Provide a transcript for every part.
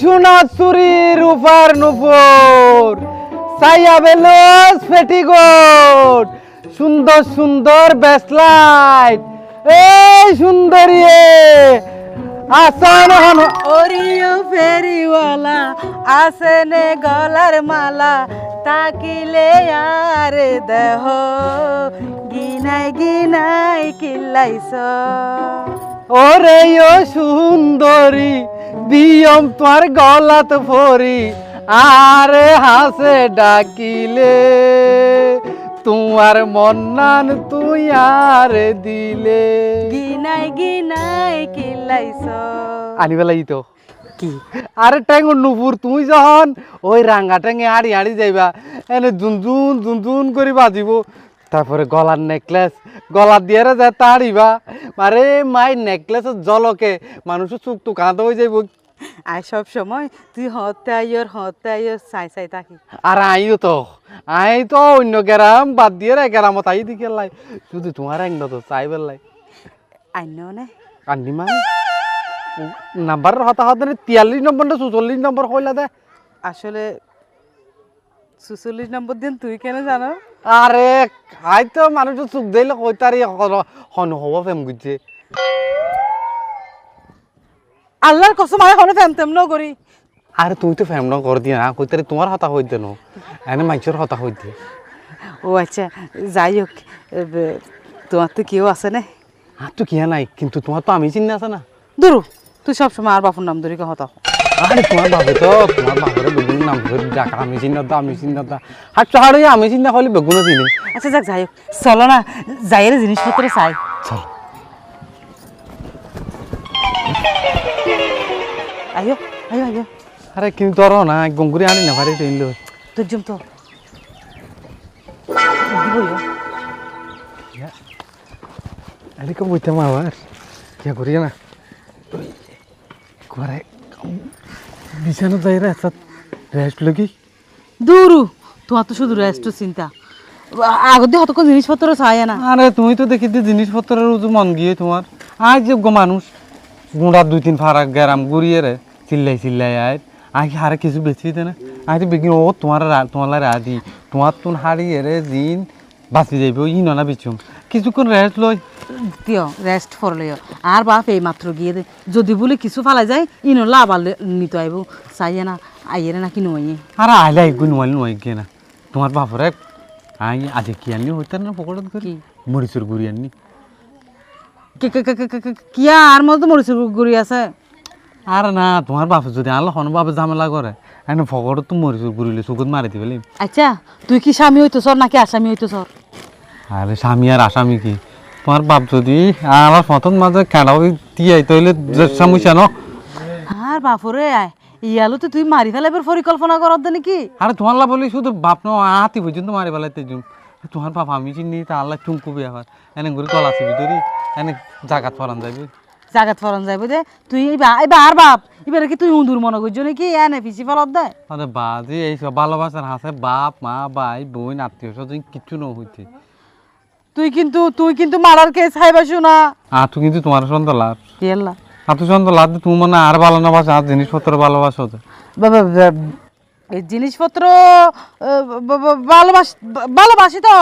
সোনা চুরি রূপার নুপুর সাইয়া বেলস পেটিকোট সুন্দর সুন্দর ব্যাসলাইট। এই সুন্দরী আসান হন। ওরিও ফেরিওয়ালা, আসেনে গলার মালা, তাকিলে আর দেহ। গিনাই গিনাই কিল্লাইছ। ওরে ও সুন্দরী বিয়ম তোমার গলাত ফরি আরে হাসে ডাকিলে। তোমার মন্নান তুই আর দিলে। গিনাই গিনাই কিল্লাইছ আনিবেলা ই তো। কি? আরে ট্যাঙ্গ নুপুর তুই যখন ওই রাঙ্গা ট্যাঙ্গে হাড়ি হাড়ি যাইবা এনে জুনজুন জুনজুন করে বাজিব। তারপরে গলার নেকলেস গলার দিয়ে যা তাড়িবা। আরে মাই নেকলেসের জলকে মানুষের চুক তো কাঁদা হয়ে যাইব। আর সব সময় তুই হতে আইয়র হতে আইয়র চাই চাই থাকি। আর আইও তো আই তো অন্য গ্রাম বাদ দিয়ে রে গ্রামত আই দিকে লাই। শুধু তোমার এক তো চাই বেলাই আইন নে। কান্দি মানে নাম্বার হতা হতে তিয়াল্লিশ নম্বর না চুচল্লিশ নম্বর কইলা দে। আসলে সুচল্লিশ নম্বর দিন তুই কেন জানো? আরে আই তো মানুষ চুক দিলে কইতারি হন হব ফেম গুজছে আল্লাহর কসম আয় হনে ফেম তেম করি আরে তুই তো ফেম ন কর দিয়া না কইতারি তোমার হতা হইতে ন? এনে মাইচর হতা হইতে ও আচ্ছা যাই হোক তোমার তো কেউ আছে না? আর তো কিয়া নাই কিন্তু তোমার তো আমি চিন্তা আছে না। দূরু তুই সবসময় আর বাপুর নাম ধরে কথা আরে তোমার বাবে তো তোমার বাপরে বেগুন নাম ধরে ডাকা আমি চিন্তা আমি চিন্তা দা হাট আমি চিন্তা হলে বেগুনও চিনি। আচ্ছা যাক যাই চলো না যাইয়ের জিনিসপত্র চাই। চল। আইও আইও আইও আরে কিন্তু তোর না গঙ্গুরি আনি না পারি ট্রেন লো। তোর জম তো আরে মা আবার কিয়া করি না। করে বিছানা যাই রে সাথ রেস্ট লগি? দূরু তোমার তো শুধু রেস্ট চিন্তা। আগত হতক জিনিসপত্র চাই না। আরে তুমি তো দেখি যে জিনিসপত্রের উজু মন গিয়ে তোমার। আজ যোগ্য মানুষ গুঁড়া দুই তিন ফারা গ্যারাম গুড়িয়ে রে চিল্লাই চিল্লাই আয়। আগে হারে কিছু বেশি দিতে না। আজ বেগিন ও তোমার তোমার রাধি তোমার তুন হারিয়ে রে জিন বাঁচি যাইব ই ননা বিচুম। কিছুক্ষণ রেস্ট লই। দিও রেস্ট ফরলিও আর বাপ এই মাত্র গিয়ে দে। যদি বলে কিছু ফালাই যায় ইনো লাভ নিতে আইব। চাইয়ে না আইয়ে না কি নয়। আর আইলে একগু নোয়াল নোয়াই গিয়ে না। তোমার বাপরে আই আজকে কি আনলি? হইতার না পকড়ত করি? মরিচুর গুড়ি আননি কে- কিয়া আর মতো মরিচুর গুড়ি আছে? আর না তোমার বাপে যদি আনলো হন বাপে ঝামেলা করে। এনে ফকড়ত তো মরিচুর গুড়িলে চুকুত মারি দিবে আচ্ছা তুই কি স্বামী হইতো সর নাকি আসামি হইতো সর আরে স্বামী আর আসামি কি? তোমার বাপ যদি আমার মতন মাঝে কেডাও দিয়ে তাইলে সমস্যা ন? আর বাপরে আয় ইয়ালো তো তুই মারি ফেলাইবার পরিকল্পনা করার দে নাকি? আরে তোমার লা বলি শুধু বাপ ন হাতি পর্যন্ত মারি ফেলাইতে জুম। তোমার বাপ আমি চিনি তা আল্লাহ চুমকুবি আবার। এনে ঘুরে গলা আসবি ধরি এনে জাগাত ফরান যাবি জাগাত ফরন যাইব দে। তুই এইবার আর বাপ এবারে কি তুই উন্দুর মনে করছ নাকি? এনে পিছি ফেলত দে। আরে বাজি এইসব ভালোবাসার হাসে বাপ মা ভাই বোন আত্মীয় স্বজন কিচ্ছু ন হইতে তুই কিন্তু তুই কিন্তু মারার কেস খাইবা শোনা তুই কিন্তু তোমার সন্ধ্যা লাভ কেলা তুই সন্ধ্যা লাভ তুমি মানে আর ভালো না বাসা আর জিনিসপত্র ভালোবাসো তো। বাবা এই জিনিসপত্র ভালোবাসি ভালোবাসি তো।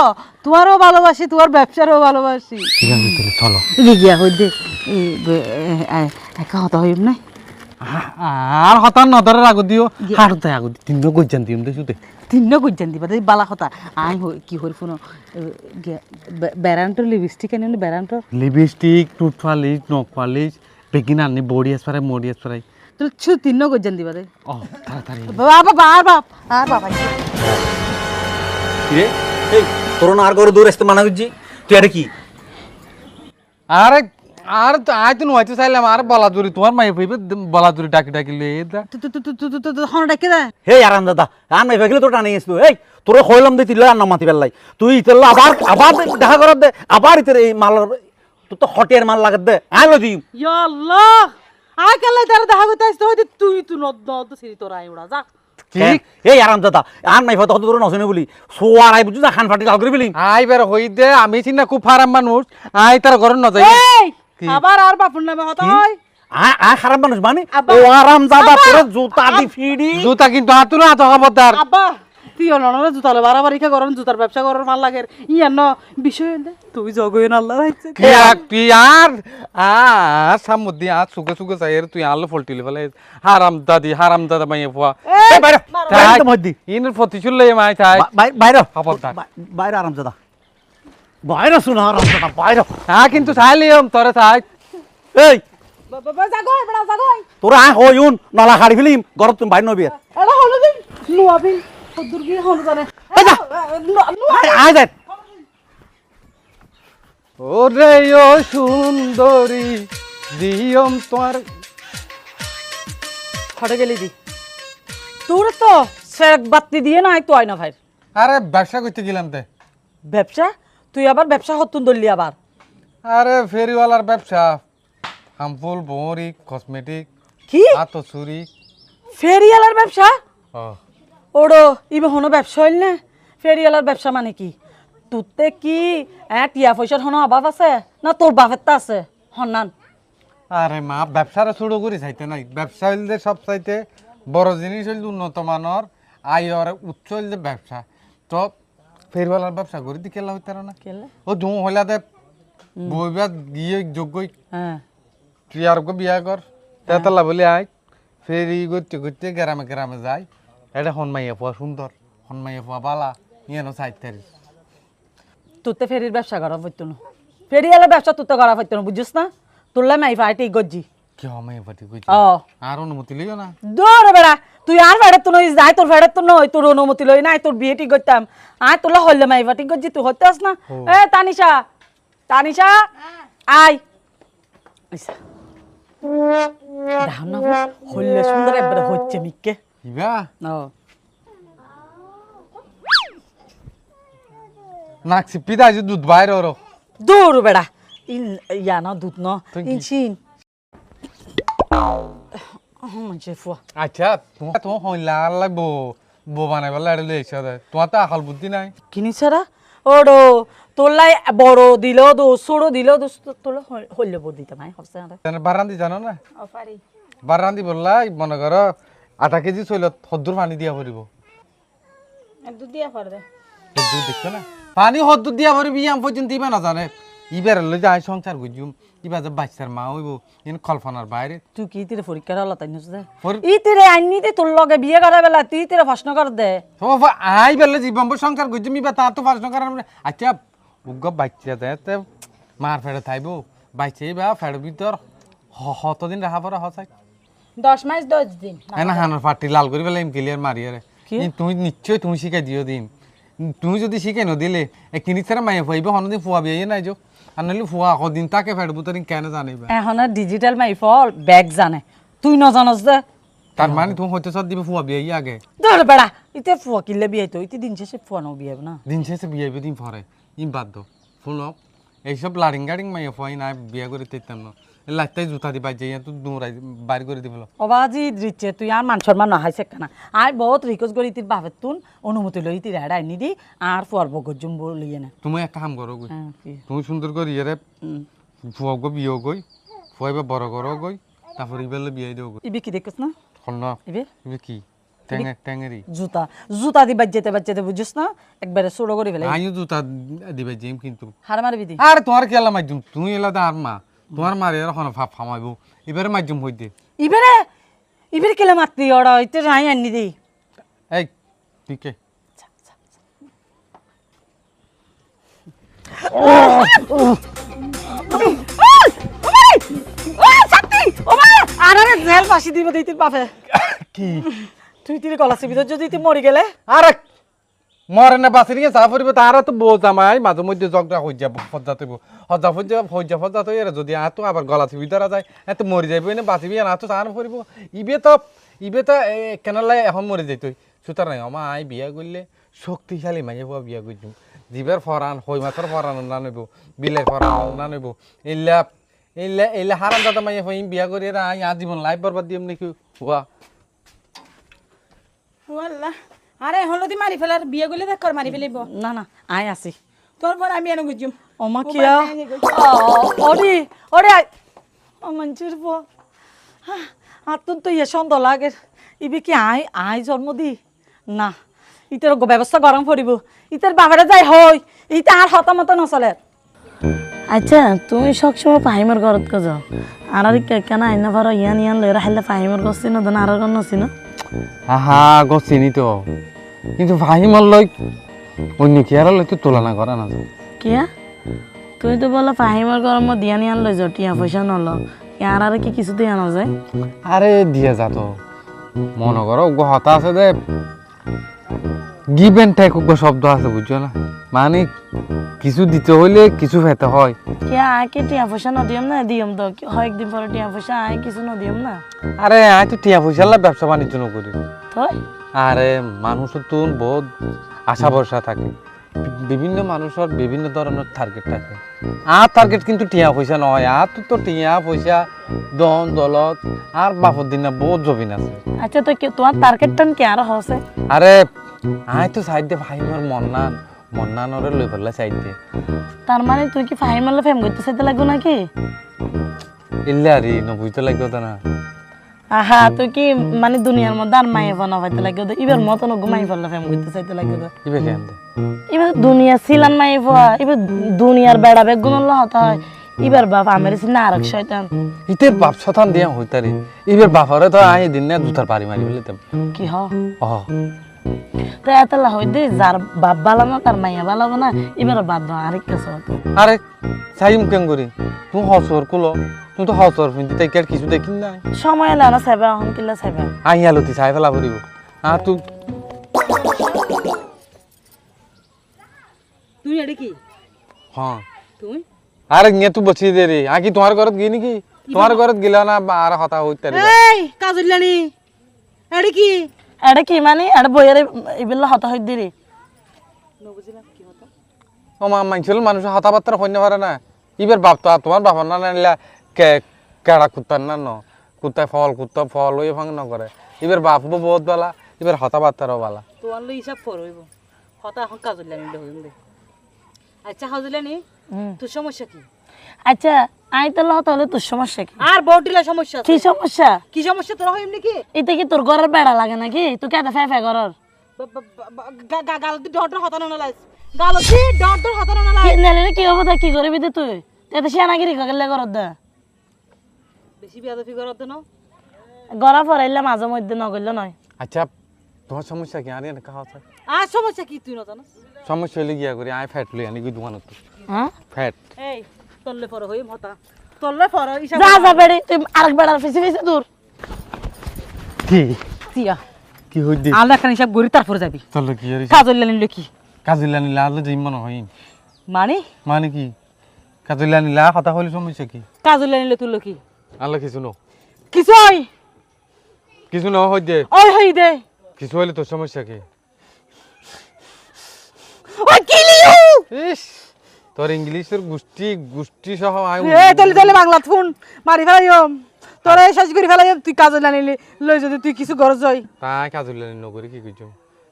তোমারও ভালোবাসি তোমার ব্যবসারও ভালোবাসি। ঠিক আছে চলো। গিয়া হই দে এই বে- এ- এ- একা হতা হইব নাই আর হতার নদরের আগত দিও হার দেয় আগত তিন গজ্জান দিম দে শুধু তিন্ন গুজান দিবা দেই বালা কথা আই হই কি হই ফোন ব্যারান্টর লিপস্টিক এনে ব্যারান্টর লিপস্টিক টুথ পালিশ নখ পালিশ বেগিন আনি বডি স্প্রে মডি স্প্রে তুই ছু তিন্ন গুজান দিবা দেই ও তাড়াতাড়ি বাবা আর বাপ আর বাবা কিরে এই তোর না আর করে দূর আসতে মানা করছি তুই এটা কি? আরে আর তো তো নয়তো চাইলাম আর বলাদুরি তোমার মাই হইবে বলাদুরি ডাকি ডাকি লে হন ডাকে দে। হে আরাম দাদা আর নাই ভাগলে তোর টানে আসব এই তোর হইলাম দে তিলে আর না মাতি পেলাই তুই ইতেল আবার আবার দেখা করার দে আবার ইতের এই মাল তোর তো হটিয়ার মাল লাগাত দে আই লদি ইয়া আল্লাহ আই কালে তার দেখা করতে আসতে হইতে তুই তুই নদ নদ সিরি তোর আই উড়া যা। এই আরাম দাদা আর নাই হয়তো তোর নসনে বলি। সোয়ার আই বুঝু না খান ফাটি লাল করে বিলি আই বের হই দে আমি চিনা খুব ফারাম মানুষ। আই তার ঘরে ন যাই এই! কি? আবার আর বাপুর নামে হতা হয়? আ- খারাপ মানুষ মানে। ও আরাম দাদা। তোরে জুতা দি ফিডি। জুতা কিন্তু হাতুনো হাত খবরদার আব্বা তুই অনরে জুতালে বাড়াবাড়ি খা গরম জুতার ব্যবসা করার ভালো লাগে। ইয়ার ন বিষয় হইলে তুই জগইন আল্লাহ রাইছে কি আর তুই আর? আর সামুদ্দি আর সুগে সুগে চাই তুই আলো ফলটিলি ফেলে। হারাম দাদি হারাম দাদা মাইয়ে ফুয়া বাইরে। বাইরে তো মধ্যে ইনের ফতি চুললে মাই থাই বাইরে। খবরদার বাইরে আরাম দাদা বাইরে শুনো দাদা বাইরে হ্যাঁ কিন্তু চাইলিম তোরে চাই এই! তোরা আ হইউন নলা খাড়ি ফেলিম ঘরত তুমি বাইরে নবি। এলা হলো দিন নুয়াবি কদ্দুর কি হলো জানে আয় যাই ওরে ও সুন্দরী দিয়ম তোমার। গেলি দি। তোর তো সেক বাতি দিয়ে নাই তো না ভাই আরে ব্যবসা করতে গেলাম তে। ব্যবসা? তুই আবার ব্যবসা হতুন দললি আবার। আরে ফেরিওয়ালার ব্যবসা। হামফুল বড়ি কসমেটিক কি? আতো চুরি। ফেরিয়ালার ব্যবসা? ওড়ো ইবে হনো ব্যবসা হইল না। ফেরিয়ালার ব্যবসা মানে কি? তোরতে কি হ্যাঁ টিয়া পয়সার হনো অভাব আছে না তোর বাপের তা আছে হন্নান আরে মা ব্যবসারে শুরু করি চাইতে নাই। ব্যবসা হইলে সব চাইতে বড় জিনিস হইল উন্নত মানের আয়র উচ্চ হইলে ব্যবসা। তো ফেরিওয়ালার ব্যবসা করি দি কেলা হইতে না? কেলে? ও জু হইলা দে বইবা গিয়ে যোগ্যই। হ্যাঁ। তুই আর ওকে বিয়া কর। তেতলা বলে আয় ফেরি করতে করতে গ্রামে গ্রামে যাই। এটা হনমাইয়া পোয়া সুন্দর হনমাইয়া পোয়া বালা ইয়েনো চাইতারি তোরতে ফেরির ব্যবসা করা হইতো না। ফেরিয়ালার ব্যবসা তোরতে করা হইতো না বুঝছিস না? তোরলে মাই ফাইটি গজ্জি। কি হমাইয়া পাটি কইছি ও আর অনুমতি লইও না? দৌড় বেড়া। তুই আর ফেড়ে তো নই যাই তোর ফেড়ে তো নই তোর অনুমতি লই নাই তোর বিয়ে ঠিক করতাম। আয় তোলা হইলে মাই ফাটি গজ্জি তুই হতে আস না এ তানিশা তানিশা আয়। দেখো না হইলে সুন্দর একবারে হচ্ছে মিককে ইবা? ও। নাক যে দুধ বাইরে ওরো। দৌড় বেড়া। ইয়া না দুধ ন। ইনচিন মানুষে ফুয়া আচ্ছা তোমার তোমার হইলা লাগবো বো বানাইবার লাগে লেগেছে তোমার তো আকাল বুদ্ধি নাই। কিনি ছাড়া ওডো তোলাই বড় দিল দো ছোড়ো দিল দো তোলা হইলে বো দিতে ভাই হচ্ছে না। বারান্দি জানো না? পারি। বারান্দি বললাই মনে করো আধা কেজি চইল হদ্দুর পানি দিয়া পড়িব দুধ দিয়া দেখছ না? পানি হদ্দুর দিয়া পড়িবি আম পর্যন্ত ইবা না জানে ইবার লই যায় সংসার গুজুম ইবা যে বাচ্চার মা হইব ইন কল্পনার বাইরে। তুই কি তিরে পরীক্ষার হলা তাই নুস দে? ই তিরে আইনি দে তোর লগে বিয়ে করা বেলা তুই তিরে প্রশ্ন কর দে। ও আই বেলে জীবন সংসার গুজুম ইবা তার তো প্রশ্ন করার মানে আচ্ছা উগ্গ বাচ্চা দেয় তে মার ফেড়ে থাইব। বাচ্চা ইবা ফেড় ভিতর হ- হতদিন রাখা পড়া হসাই। দশ মাস দশ দিন। না হানোর পাটি লাল করে ফেলে এম ক্লিয়ার মারিয়ারে তুমি নিশ্চয় তুমি শিখাই দিও দিন। তুমি যদি শিখাই নদিলে কিনি ছাড়া মাইয়া ফুয়াইবে হনদিন ফুয়া বিয়ে নাই যো আর নইলে ফুয়া আকৌ দিন তাকে ফেড়বো তোর কেন জানাইবা এখন ডিজিটাল মাই ফল ব্যাগ জানে। তুই ন জানস দে তার মানে তুমি হইতে সব দিবে ফুয়া বিয়ে আগে। ধর বেড়া ইতে ফুয়া কিলে বিয়ে তো? ইতে দিন শেষে ফুয়া নাও বিয়ে না? দিন শেষে বিয়ে দিন পরে ইম বাদ দো। এই এইসব লাড়িং গাড়িং মাইয়া ফুয়াই না বিয়ে করে তেতাম না। লাইতাই জুতা দিবা যাই তো দৌড়াই বাইর করে দিবল। অবাজি দিচ্ছে তুই আর মান সম্মান নহাইছে কেনা আর বহুত রিকোয়েস্ট করি তির বাপের তুন অনুমতি লই তির হেডা আইনি দি আর ফুয়ার বগজুম বলিয়ে না তুমি একটা কাম করো গই তুমি সুন্দর করে ইয়ে। ফুয়া গো বিয়ে গই ফুয়াইবা বড় করো গই তারপর ইবেলে বিয়ে দিও গই ইবি কি দেখিস না? খন্ন ইবে? ইবে কি? জুতা। জুতা দি বাজ্যেতে বাজ্যেতে বুঝিস না? একবারে ছোড়ো করে ফেলে আইও জুতা দিবে জিম কিন্তু। হার মারবি দি। আর তোমার এলা মাধ্যম তুমি এলা আর মা তোমার মারে এখন ফাপ ফামাইব এবারে মাধ্যম হইতে ইবেরে ইবেরে কেলে মাত্রি ওরা ইতে রাই আনি দি এই ঠিকে আরে জেল ফাঁসি দিব দিই তির বাপে কি তুই তির গলা চিবি যদি তুই মরি গেলে আরে মরে না বাসি নিয়ে চা পড়িব তারা তো বউ জামাই মাঝে মধ্যে জগটা হয়ে যাব ফজ্জা তৈব হজ্জা ফজ্জা হজ্জা ফজ্জা তো যদি আতো আবার গলা চিবি ধরা যায়, এত মরি যাইব না বাঁচিবি না তো তার পড়িব ইবে তো ইবে তো কেনালাই এখন মরে যাইত সুতরাং আমার আই, বিয়া করলে শক্তিশালী মাঝে বুয়া বিয়া করছুম জীবের ফরান হই মাছের ফরান না নইব বিলের ফরান না নইব এইলা এইলা এইলা হারাম দাদা মাইয়া হই বিয়া করি আই আজীবন লাইফ বরবাদ দিম নাকি হুয়া ওয়াল্লাহ আরে হলদি মারি ফেলার বিয়ে করলে দেখ কর মারি ফেলিব না না আয় আসি। তোর পর আমি এনে গুজুম। ওমা কিয়া ওডি ওডি ও মঞ্জুর পো আর তুন তো ইয়ে সন্দেহ লাগে। ইবি কি আই আই জন্ম দি? না ইতার ব্যবস্থা গরম পড়িব ইতার বাবারে যাই হই ইতা আর হতামত নচলে। আচ্ছা তুমি সবসময় ফাহিমের ঘরত যাও আর আর কে কেন আইনা ভাড়া ইয়ান ইয়ান লইরা হাইলে ফাহিমের ঘর চিনো দেন আর ঘর নচিনো আহা গো চিনি তো কিন্তু ভাইমার লই অন্য কিয়ার লই তো তুলনা করা না। কিয়া? তুই তো বলো ফাহিমর মধ্যে ইয়ান ইয়ান লই যাও পয়সা নল। ইয়ার আর কি কিছু দিয়া না যায় আরে দিয়ে যা তো। মনে করো গহতা আছে দে। গিভ টেক শব্দ আছে বুঝছ না? মানে কিছু দিতে হইলে কিছু পেতে হয়। আয় টিয়া পয়সা নদিয়ম না? দিয়ম তো। হয় একদিন পরে টিয়া পয়সা আয় কিছু নদিয়ম না? আরে আয় তো টিয়া পয়সা লা ব্যবসা বাণিজ্য নকরি তো আরে মানুষের তো বহুত আশা ভরসা থাকে। বিভিন্ন মানুষের বিভিন্ন ধরনের টার্গেট থাকে। আর টার্গেট কিন্তু টিয়া পয়সা নয় আর তো তো টিয়া পয়সা দন দলত আর বাপর দিনে বহুত জবিন আছে। আচ্ছা তো কি তোমার টার্গেট টান কি আর হসে আরে আয় তো সাইড দে ভাই মোর মন্নান মন্নানরে লই ফেললে দে তার মানে তুই কি ফাহিমের ফেম করতে চাইতে লাগবো নাকি? ইল্লে আরে নবুইতে লাগবে তো না আহা তুই কি মানে দুনিয়ার মধ্যে আর মায়ে বানা পাইতে লাগে তো এবার মতন ঘুমাই ফেললে ফেম করতে চাইতে লাগে তো ইবে কেন এবার দুনিয়া ছিলান মাই ফুয়া এবার দুনিয়ার বেড়া বেগ গুণ হতে হয়। এবার বাপ আমার সিনা আরেক শয়তান। ইতের বাপ শতান দিয়া হইতারি ইবের বাপরে তো আই দিন না জুতার পারি মারি ফেলে কি হ? ও তো এতলা হই দে যার বাপ বালা না তার মাইয়া বালাবো না এবার বাদ দাও আরেক কাছে আরে সাইম কেন করি? তুই হসর কুলো তুই তো হসর ফিনতে তাই আর কিছু দেখিন না সময় এলে না সেবা এখন কিলা সেবা আই আলতি চাই ফেলা পড়িব আর তুই তুই এটা কি? হ্যাঁ। তুই আরে নিয়ে তুই বসিয়ে দে রে। আগে তোমার ঘরত গিয়ে নাকি? তোমার ঘরত গেলা না আর হতা হইতে এই কাজুল্লানি এটা কি? এটা কি মানে? এটা বইয়ের এবেলা হতা হই দিরি। ও মা মানছিল মানুষ হতা বার্তা হইতে পারে না। ইবের বাপ তো আর তোমার বাপ না নাইলা কে কেড়া কুত্তার না ন? কুত্তায় ফল কুত্তা ফল ওই ভাঙ ন করে। ইবের বাপ বহুত বেলা ইবের হতা বার্তারও বেলা। তোমার লো হিসাব কর হইব। হতা এখন কাজুল্লানি হইম দে। আচ্ছা কাজুল্লানি তোর সমস্যা কি? আচ্ছা আই তোর সমস্যা কি? আর বউটিলা সমস্যা কি সমস্যা? কি সমস্যা? তোর হইম নাকি এটা কি তোর ঘরের বেড়া লাগে নাকি? তুই কেটে ফে ফে ঘরের গালতি ডর হতানো না লাইস। গালতি ডর ডর হতানো না কি নেলে কি হব তা কি করবি দে তুই? এতে শিয়ানাগিরি গেলে ঘরত দে। বেশি বিয়াদফি করতে না। গড়া ফরাইলে মাঝে মধ্যে নগরলে নয়। আচ্ছা তোমার সমস্যা কি? আর কাহা আছে? আর সমস্যা কি তুই না জানাস? সমস্যা হলে গিয়া করি। আই ফ্যাট লই আনি কি দোকানত। হ্যাঁ? ফ্যাট। এই। তললে পর হইম হতা। তললে পর হিসাব যা যা বেড়ি তুই আরেক বেড়ার ফিসে ফিসে দূর। কি? তিয়া। কি হই দি আল্লাহ খান হিসাব করি তারপরে যাবি। চলো কি আর কাজুল্লানি লো কি? কাজিলা নিলা আলো যাই মনে হয়। মানে? মানে কি? কাজিলা নিলা কথা হইলে সমস্যা কি? কাজুল্লানি লো তুলো কি? আলো কিছু ন। কিছু ওই কিছু ন হই দে ওই হই দে। কিছু হইলে তোর সমস্যা কি? ওই কিলিও ইস! তোর ইংলিশের গোষ্ঠী গোষ্ঠী সহ আই এ তলে তলে বাংলা ফোন মারি ফেলাইম তোরা সাজ করে ফেলাইম তুই কাজুল্লানি লই যদি তুই কিছু গরজ হই তা তাই কাজিলা নকরি কি কইছো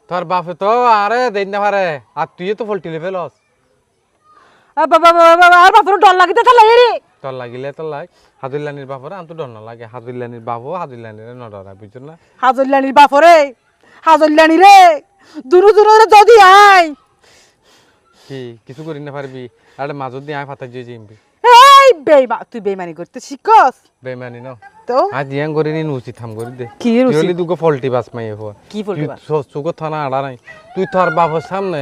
তোর বাপে তো আরে দেই না পারে আর তুই তো ফল্টি লেভেলস আর বাবা বাবা বাবা আর বাপরে ডর লাগিতে থালা রে তোর লাগিলে তোর লাগ হাজুল্লানির বাপরে আমি তো ডর না লাগে হাজুল্লানির বাবু হাজুল্লানির ন ডরা বুঝছ না? হাজল্লানির বাপরে হাজল্লানি রে দূর দূর যদি আয় কি কিছু করি না পারবি? আরে মাজত দিয়ে আয় ফাতা দিয়ে যাইবি এই বেইমা তুই বেইমানি করতে শিখস? বেমানি ন? তো? আজ ইয়াং করে নি নুচি থাম করে দে। কি তুই রুচি? হলি দুগো ফল্টি বাস মাই হওয়া। কি ফল্টি বাস? চোখ থানা আড়া নাই। তুই তোর বাপের সামনে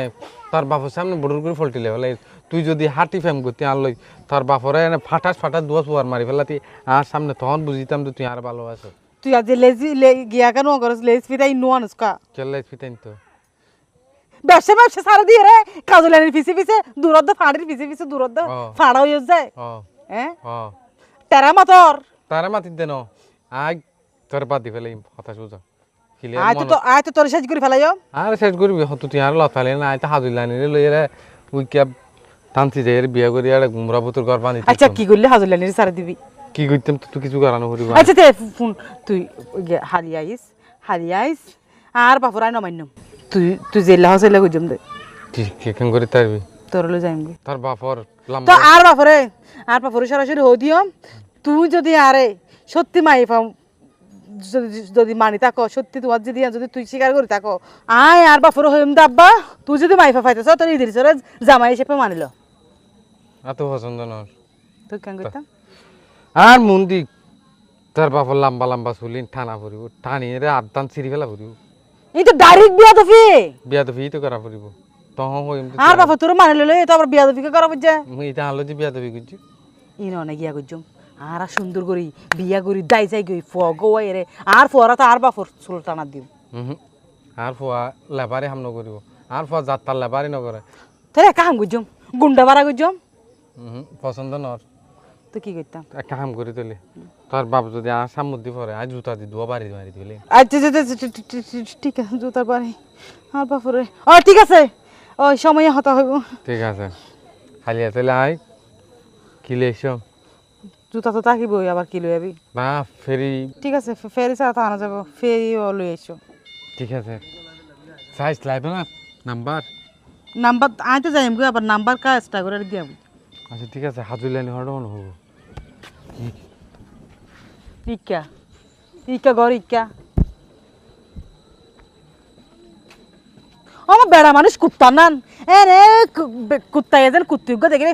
তোর বাপের সামনে বড় করে ফল্টি লেভেল তুই যদি হাঁটি ফেম করতে আনলই তোর বাপরে এনে ফাটাস ফাটাস দুয়া সুয়ার মারি ফেলাতি। আর সামনে তখন বুঝিতাম যে তুই আর ভালো আছো তুই আজ লেজি লে গিয়া কেন করস? লেজ ফিতাই নো আনসকা চলে ফিতাইন তো? ব্যবসা ব্যবসা সারা দিয়ে রে। কাজলানির পিছে পিছে দূরত ফাড়ির পিছে পিছে দূরত ও। ফাড়া হয়ে যায় হ্যাঁ তেরা মাতর। তারে মাতিন দেন আগ তোর বাদ দি ফেলাই হতাশ বুঝা আয় তো আয় তো তোর সাজ করে ফেলাইও। আর শেষ করবি হতো তুই আর লত ফেলে না। আয় তো হাজুল্লানি রে লই রে। উই ক্যাব টানছি যাই বিয়া করি আর গুমরা বুতুর ঘর বানি আচ্ছা কি করলে? হাজলানির সারা দিবি। কি করতাম? তো তুই কিছু করানো করিব। আচ্ছা তে ফোন। তুই ওই যে আইস হালি আইস। আর বাপুর আই নমান্য। তুই তুই জেলা হসেলে গুজম দে। ঠিক কেন করে তারবি তোর লো যাইমগে তোর বাপর তো আর বাপরে আর বাপরে সরাসরি হো দিও তুই যদি আরে সত্যি মাই পাও যদি যদি মানি থাকো সত্যি তোমার যদি যদি তুই স্বীকার করি থাকো আয় আর বাপর হইম দাব্বা তুই যদি মাইফা পাইতেছ তোর ইদির সরে জামাই হিসেবে মানিল এত পছন্দ নয় তুই কেন করতাম আর মন্দির তার বাপর লম্বা লম্বা চুলি টানা পড়িব টানিয়ে রে আদান চিরি ফেলা পড়িব এই তো ডাইরেক্ট বিয়া তো ফি বিয়া তো ফি তো করা পড়িব। তখন হইম আর বাপা তোর মানি লইলে তো আবার বিয়া তো ফিকে করা বুঝছে মুই এটা আলো যে বিয়া তো ফি করছি। ইন অনেক গিয়া করছম আর সুন্দর করি বিয়া করি দাই যাই গই ফ গোয়াই রে। আর ফরা তো আর বাপর চুল টানা দিও হুম। আর ফুয়া লেবারে হাম নকরিব আর ফুয়া যাত্রার লেবারে নকরে। তাহলে একা হাম করছম গুন্ডা বাড়া করছম হুম পছন্দ নর। তুই কি করতাম? একটা কাম করে তুলি। তোর বাপ যদি আর সামুদ্রি পরে আজ জুতা দি দুয়া বাড়ি মারি দিলে আচ্ছা ঠিক আছে জুতার পারে আর বাপরে। ও ঠিক আছে। ওই সময়ে হতা হইব। ঠিক আছে। খালি আছে আই কিলে এসো জুতা তো থাকিবই আবার কি লই যাবি না ফেরি। ঠিক আছে ফেরি ছাড়া তো আনা যাব। ফেরিও লই এসো ঠিক আছে। সাইজ লাগবে না? নাম্বার নাম্বার আই তো যাইম গো আবার নাম্বার কাজটা করে দিয়াম আচ্ছা ঠিক আছে হাজুলানি হওয়াটা মনে হব। ইকা ইকা ঘর ইকা আমার বেড়া মানুষ কুত্তা নান। এ রে বে- কুত্তা এজেন কুত্তি গো দেখে।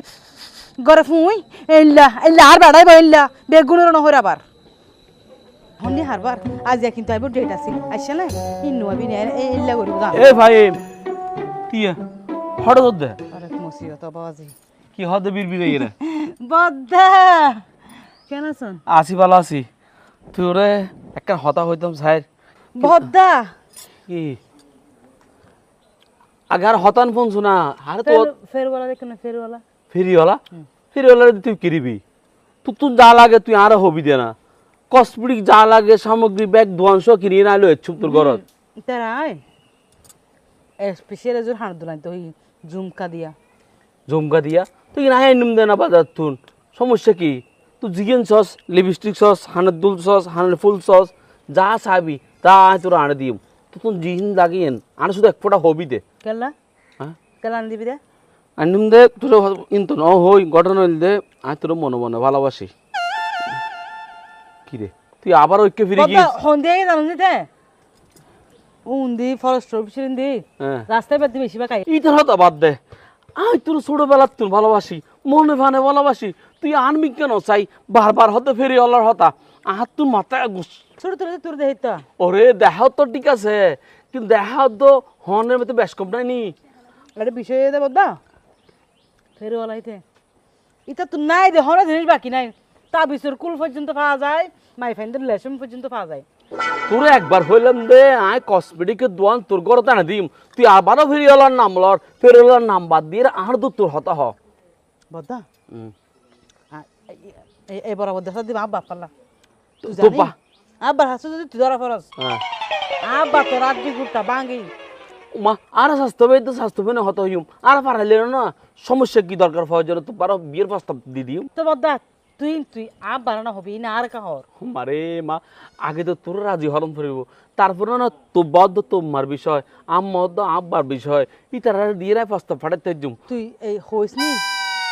ঘরে ফুই এল্লা এল্লা আর বেড়াই বইল্লা বেগুনের নহর আবার। হন্নি হারবার আজ কিন্তু আইব ডেট আছে। আইসা না ইন্নু আবি নে এল্লা দাম এ ভাই টিয়া হঠাৎ দে আরে মুসিবত বাবাজি কি হদে বিল বিল রে? বদ্দা। কেন আছেন? আসি ভালো আছি। তুই ওরে একটা হতা হইতাম বদ্দা কি আগে আর হতান ফোন শোনা। আরে তো ফেরওয়ালা দেখুন ফেরওয়ালা। ফেরিওয়ালা? ফেরিওয়ালা তুই কিরিবি তুই তুই যা লাগে তুই আর হবি দে না। কসমেটিক যা লাগে সামগ্রী ব্যাগ ধোয়াংশ কিনিয়ে নাইলো এচ্ছুপ তোর ঘরত। তারাই স্পেশাল এজোর হাঁট দুলাই তো ঝুমকা দিয়া। জমকা দিয়া? তুই না নিম দে না বাজার তুন। সমস্যা কি? তুই জিগেন সস লিপস্টিক সস হানের দুল সস হানের ফুল সস যা চাবি তা তোর আনে দিম। তুই জিহিন লাগিয়েন আনে শুধু এক ফোঁটা হবি দে। কেলা? হ্যাঁ? কেলা আনি দিবি দে? আনিম দে তোর ইন্ত ন হই ঘটনা হইল দে আয় তোর মনে মনে ভালোবাসি। কি রে? তুই আবার ঐক্য ফিরে গিয়েছিস? হন্দি জানো দিতে উন্দি ফরেস্ট অফিসের হ্যাঁ। রাস্তায় বেশি বা খাই ইটার হতা বাদ দে। আয় তোর ছোটবেলার তোর ভালোবাসি মনে ভানে ভালোবাসি তুই আনবি কেন? চাই বারবার হতে ফেরি অলার হতা। আহার তোর মাথায় গুস ছোট তোর তোর দেহি তো ওরে দেখাও তো ঠিক আছে কিন্তু দেখাও তো হনের মতো বেশ কম নাই নি? একটা বিষয় দে। বদ্দা ফেরওয়ালা ইতে ইটা তো নাই দে হন জিনিস বাকি নাই। তা বিশ্বর কুল পর্যন্ত পাওয়া যায় মাই ফাইন্ডের লেসন পর্যন্ত পাওয়া যায়। তোর একবার হইলাম দে আয় কসমেটিকের দোয়ান তোর ঘর টানা দিম। তুই আবারও ফেরিওয়ালার নাম লর ফেরিওয়ালার নাম বাদ দিয়ে আর তো তোর হতা হ। বদ্দা হুম। এই বরাবর দেখা দিবা আব্বা পাল্লা। তুই তো জানি? বা- আব্বার হাসু যদি তুই ধরা ফরস হ্যাঁ। আব্বা তো রাত দি গুটটা বাঙ্গি মা আর স্বাস্থ্য পাই তো স্বাস্থ্য পাই না হত হইম। আর পারাইলে না সমস্যা কি দরকার হওয়ার জন্য তো পারো বিয়ের প্রস্তাব দিয়ে দিম। তো বদ্দা তুই তুই বানানো হবি না আর কাহর। মারে মা আগে তো তোর রাজি হরম ফিরব। তারপরে না তো বদ্ধ তোমার বিষয় আম্মদ আব্বার বিষয় ইতারা দিয়ে রায় প্রস্তাব ফাটাইতে জুম তুই এই হইস নি?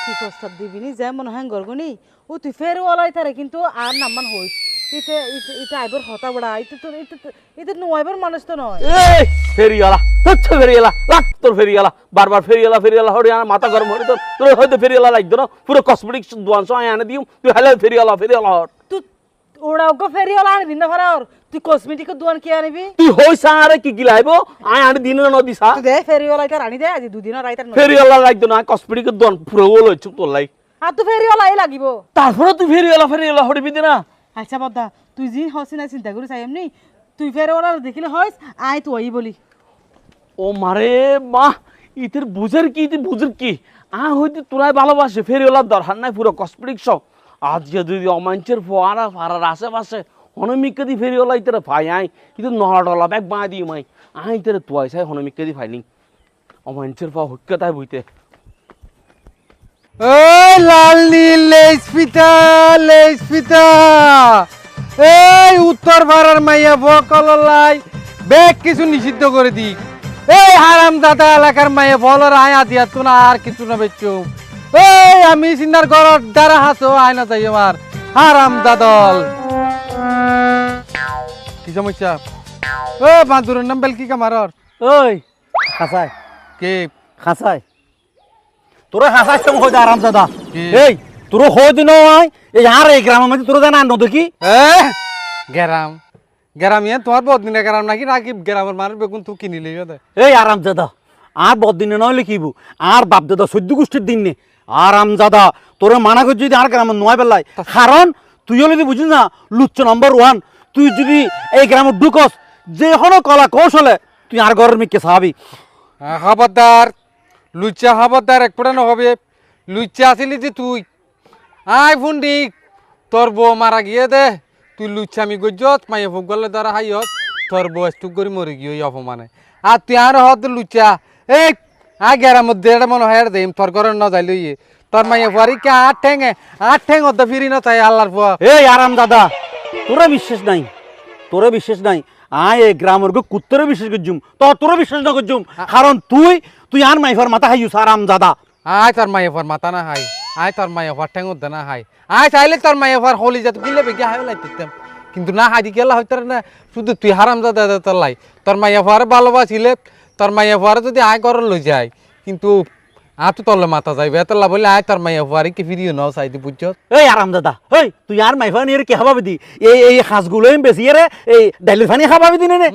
তুই প্রস্তাব দিবি নি? যেমন গর্গ গরগনি ও তুই ফের ওলাই তারে, কিন্তু আর নাম্মান হইস। ইতে ইতে আইবার হতা বড়া, ইতে তো, ইতে নয়বার মানুষ তো নয়। এই ফেরিয়ালা হচ্ছে ফেরিয়ালা লাগ তোর ফেরিয়ালা বারবার ফেরিয়ালা ফেরিয়ালা হড়ি আর মাথা গরম হরি তোর তোর হয়তো ফেরিয়ালা লাগতো না। পুরো কসমেটিক দোয়ান সহ আনে দিম তুই হেলে ফেরিয়ালা ফেরিয়ালা হর তুই ওরা ফেরি ওলা আনি দিন না তুই কসমেটিক দোকান কি আনিবি? তুই হইসা আরে কি কি লাইব আয় আনে দিন না তুই দে ফেরি ওলা তার আনি দে আজি দুদিন রাইতার ফেরিয়ালা লাগতো না কসমেটিক দোয়ান পুরো ওলো চুপ তোর লাই। আর তুই ফেরি ওলাই লাগিব। তারপরে তুই ফেরিয়ালা ফেরিয়ালা হরিবি দে না আচ্ছা বদ্দা তুই যি হসি না চিন্তা করি চাই এমনি। তুই ফের ওরা দেখিলে হইস আই তুই বলি। ও মারে মা ইতের বুঝের কি ইতে বুঝের কি? আ হইতে তোরাই ভালোবাসে ফেরিওয়ালার দরকার নাই পুরো কসমেটিক সব। আজকে যদি অমাঞ্চের ফোয়ারা ফারার আশেপাশে হনমিকে দি ফেরিওয়ালা ইতারে ফাই আই। কিন্তু নলা টলা ব্যাগ বাঁ দিই মাই। আই ইতারে তুয়াই চাই হনমিকে দি ফাইনি অমাঞ্চের ফা হইকে তাই বইতে। এই লাল, নীল লেস এই উত্তর ভাড়ার মাইয়া বকল লাই বেগ কিছু নিষিদ্ধ করে দি এই হারাম দাদা এলাকার মাইয়া বলর আয়া দিয়া তো না আর কিছু না বেচু এই আমি সিন্দার ঘর দ্বারা হাসো আয়না চাই আমার হারাম দাদল। কি সমস্যা? ও বাঁদুরের নাম বেলকি কামারর ওই খাসাই। কে? খাসাই। তোরা খাসাই তো হয়ে আরাম দাদা। এই তোর হয়ে দিন এই আর এই গ্রামের মধ্যে তোরা জানা দেখি এ গেরাম। গেরাম ইয়ে তোমার বহুত দিনে নাকি? নাকি গেরামের মানুষ বেগুন তুই কিনিলি এই আরাম দাদা। আর বদিনে নয় লিখিব আর বাপ দাদা সদ্য গোষ্ঠীর দিন নে। আরাম দাদা তোরা মানা করছি যদি আর গ্রামের নয় বেলায়। কারণ তুই যদি বুঝিস না, লুচ্চ নম্বর ওয়ান তুই যদি এই গ্রামে ঢুকস, যে হনো কলা কৌশলে তুই আর ঘরের মিকে সাহাবি খবরদার লুচা খবরদার এক ফোটা নহবে লুচা আসিলি যে তুই। আই ফুন্ডি তোর বউ মারা গিয়ে দে। তুই লুচা আমি গজ্জত, মাইয়ে ফুক গলে ধরা হাইয়ত। তোর বউ স্টুক করে মরে গিয়ে অপমানে। আর তুই আর হত লুচা এই আ গেরার মধ্যে এটা মনে হয় দেম তোর ঘরে ন যাইল ইয়ে। তোর মাইয়ে ফুয়ারি কে আট ঠেঙে আট ঠেং অত ফিরি ন চাই আল্লাহর ফুয়া এই আরাম দাদা তোরা বিশ্বাস নাই তোরা বিশ্বাস নাই। আয় এই গ্রামের গো কুত্তরে বিশ্বাস করছুম তো তোরা বিশ্বাস না করছুম কারণ তুই তুই আর মাইফার মাথা হাইয়ুস আরাম দাদা। আয় তোর মাইয়ে ফুয়ার মাথা না হাই আয় তোর মাইয়ে ফুয়ার ঠেং উদ্দে না হাই। আয় চাইলে তোর মাইয়ে ফুয়ার হলি যাতে গিলে বেগে হাই লাই দিতাম। কিন্তু না হাজি গেলা হইতো না শুধু তুই হারাম দাদা তোর লাই। তোর মাইয়া ফুয়ারে ভালোবাসিলে তোর মাইয়া ফুয়ারে যদি আয় করর লই যায় কিন্তু আ তো তলে মাথা যাইবে। এত লাভ বলে আয় তোর মাইয়া ফুয়ারে কি ফিরিও নাও চাইতে বুঝছ? এই আরাম দাদা এই তুই আর মাইফা নিয়ে কি খাবাবি দি? এই এই হাঁসগুলো বেশি রে এই ডাইলের ফানি খাবাবি দিনে নে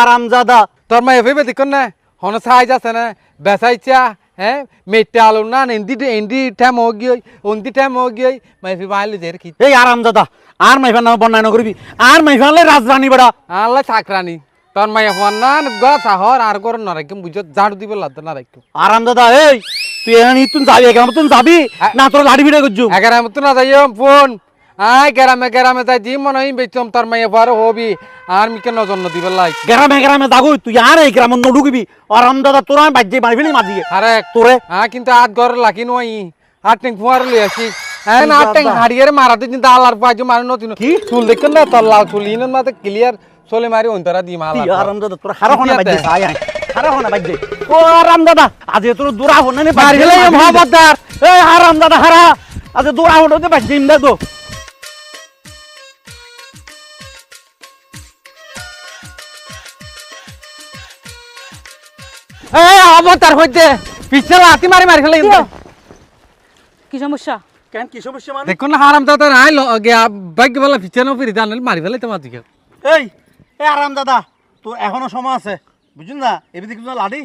আরাম দাদা তোর মাইয়া ফেবে দেখুন না হন সাই যাচ্ছে না বেসাইছা হ্যাঁ মেটে আলো না এন্দি এন্দি ঠ্যাম হো গিয়ে অন্দি ঠ্যাম হো গিয়ে মাই ফেবে আইলে যে কি? এই আরাম দাদা আর মাইফার নাম বন্যায় নকরবি আর মাইফা রাজরানী বেড়া। আল্লাহ চাকরানি তোর মাইয়া ফুয়ার না গা চাহর আর করে নারাইকুম বুঝছ ঝাড়ু দিবে লাগতো নারাইকুম আরাম দাদা এই তুই এখানে তুই যাবি এখানে তুই যাবি? না তোর লাড়ি ভিড়ে করছুম এগারাম তো না যাইও ফোন। আয় গেরামে গেরামে যাই দি মনে হয় বেচম তোর মাইয়া ফুয়ারে হবি আর মিকে নজর দিবে লাই গ্রামে গ্রামে যাগুই তুই আর এই গ্রামে নডুকিবি আরাম দাদা তোরা আমি বাজ্যে মারি ফেলি মাঝিয়ে। আরে তোরে? হ্যাঁ কিন্তু আট ঘর লাকি নই আট টেং ফুয়ার লই আসি। হ্যাঁ না আট টেং হাড়িয়ে মারাতে কিন্তু আল্লাহর পাইছো মারি নতুন কি? চুল দেখেন না তোর লাল চুল ইন মাতে ক্লিয়ার চলে মারি অন্তরা দি মালা আরাম দাদা তোরা হারা হনা। বাজ্যে আয় আয় হারা হনা বাজ্যে ও আরাম দাদা আজ তোর দূরা হনা নে মারি ফেলাই মহাবদার এই আরাম দাদা হারা আজ দূরা হনা দে। বাজ্যে ইমদা তো এই অবতার হইতে পিছে লাতি মারি মারি ফেলাই কি সমস্যা? কেন কি সমস্যা মানে দেখুন না হারাম দাদা আই ভাগ্য বলা পিছে না ফিরি জানালে মারি ফেলাই তোমার দিকে এই এই আরাম দাদা তোর এখনও সময় আছে। বুঝুন না? এবিদি কিছু লাডি।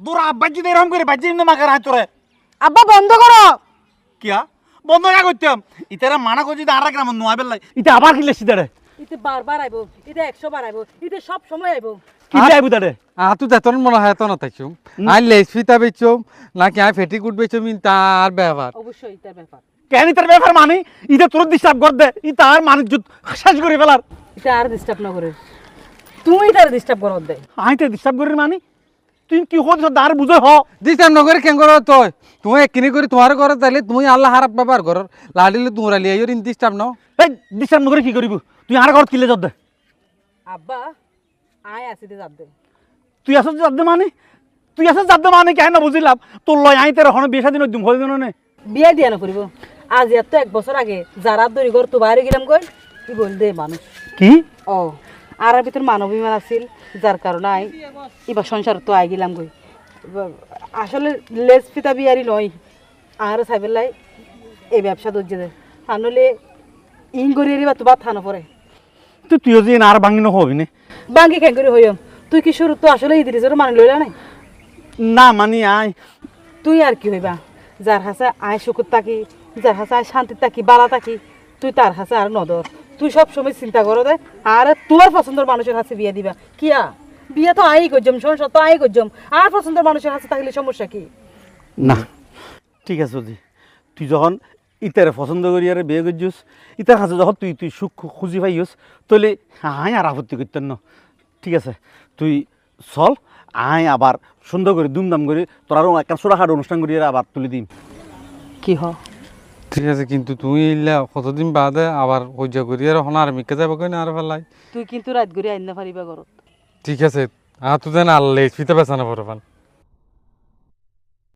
দূর আব্বাই যদি এরকম করে বাজ্যে ইমদা মাকে রায় তোরে। আব্বা বন্ধ করো। কিয়া? বন্ধ কা করতাম ইতারা মানা করছি আর গ্রাম নোয়া বেলাই ইতা আবার কি লেছি দাঁড়ে ইতে বারবার আইবো ইতে একশো বার আইবো ইতে সব সময় আইবো। কি যাইবু দাঁড়ে আ তুই যেতন মনে হয় তো না তাইছুম আই লেস ফিতা বেচুম নাকি আই ফেটি কুট বেচুম তার ব্যবহার। অবশ্যই ইতার ব্যাপার কেন ইতার ব্যাপার মানে? ইতা তোর ডিস্টার্ব কর দে ইতা আর মানুষ শেষ করে ফেলার। এটা আর ডিস্টার্ব না করে। তুমি তার ডিস্টার্ব করো দে। আই তো ডিস্টার্ব করি মানে? তুই কি হত দার বুঝে হ। দিতাম নগরে কেন করো তুই? তুমি একখিনি করে তোমার ঘরে তাইলে তুমি আল্লাহ হারাপ ব্যবহার করো লাডিলে তোমরা লিয়ে ইন দিস্তাম ন। এই ডিস্টার্ব নকরে কি করিব তুই আর ঘর কিলে যদ দে? আব্বা আয় আসিতে যাব দে। তুই যাদ দে মানে? তুই যাদ দে মানে কেন না বুঝিলাম তোর লয় আই তোর এখন বিয়ে দিন দিম হল দিন নে? বিয়া দিয়া না করিব আজ এত এক বছর আগে যারা দড়ি ঘর তো বাইরে গেলাম কই কি বল দে মানুষ কি? ও আর ভিতর মানব বিমান আছিল যার কারণে আই এবার সংসার তো আই গেলাম এবার আসলে লেস পিতা বিয়ারি নয় আর সাইবেলাই এই ব্যবসা ধরছে দে আনলে ইন গড়িয়ে বা তো বা থানো পরে। তুই তুইও যে আর ভাঙি নহবি নে? বাঙ্গি কেন করে হইম? তুই কি শুরু তো আসলে ইদ্রিসের মানে লইলা নাই না মানি আই। তুই আর কি হইবা? যার হাসে আয় সুখত থাকি যার হাসে আয় শান্তি থাকি বালা থাকি তুই তার হাসে আর নদর। তুই সব সময় চিন্তা করো দে। আর তোমার পছন্দের মানুষের হাসে বিয়ে দিবা। কিয়া? বিয়ে তো আই করজম সংসার তো আই করজম। আর পছন্দের মানুষের হাসে থাকলে সমস্যা কি? না। ঠিক আছে দি তুই যখন ইতারে পছন্দ করি আরে বিয়ে করছিস ইতার কাছে যখন তুই তুই সুখ খুঁজি পাইস তাহলে আই আর আপত্তি করতেন না। ঠিক আছে তুই চল আই আবার সুন্দর করে দুমদাম করে তোর আরও একটা ছোটখাটো অনুষ্ঠান করি আবার তুলে দিম। কি হ? ঠিক আছে কিন্তু তুই ইল্লা কতদিন বাদে আবার সহ্য করি? আর হন আর মিকে যাব কই না আর ফেলাই তুই কিন্তু রাত ঘুরে আইন না পারিবা ঘরত ঠিক আছে আ তুই যেন আল্লাহ ফিতে বেচানো পড়বান